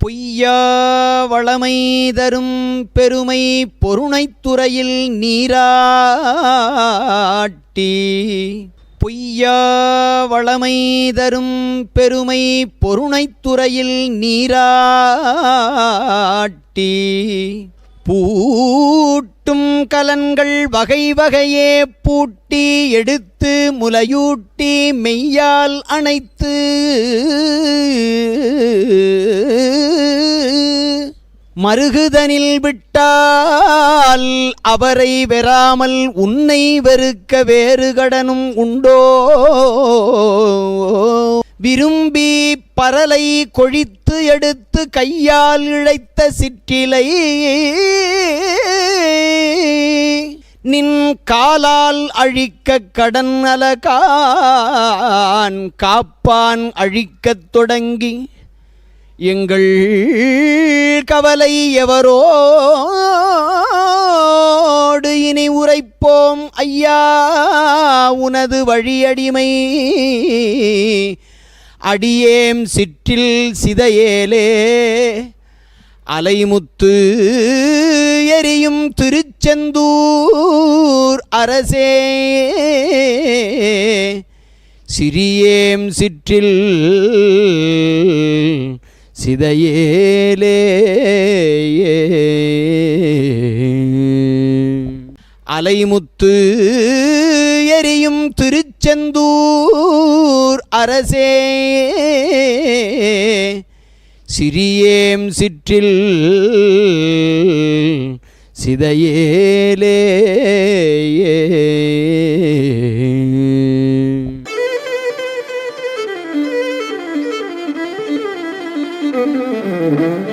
பொய்யா வளமை தரும் பெருமை பொருணைத்துறையில் நீராட்டி பொய்யா வளமை தரும் பெருமை பொருணைத்துறையில் நீராட்டி பூட்டும் கலன்கள் வகை வகையே பூட்டி எடுத்து முலையூட்டி மெய்யால் அணைத்து மருகுதனில் விட்டால் அவரை வெறாமல் உன்னை வெறுக்க வேறு கடனும் உண்டோ? விரும்பி பரலை கொழித்து எடுத்து கையால் இழைத்த சிற்றிலை நின் காலால் அழிக்க கடன் அலகான் காப்பான் அழிக்கத் தொடங்கி எங்கள் கவலை எவரோடு இனி உரைப்போம்? ஐயா உனது வழியடிமை. அடியேம் சிற்றில் சிதையேலே. அலைமுத்து எரியும் திருச்செந்தூர் அரசே. சிறியேம் சிற்றில் சிதையேலே அலைமுத்து எரியும் திருச்செந்தூர் அரசே சிறியேம் சிற்றில் சிதையேலே Mm-hmm.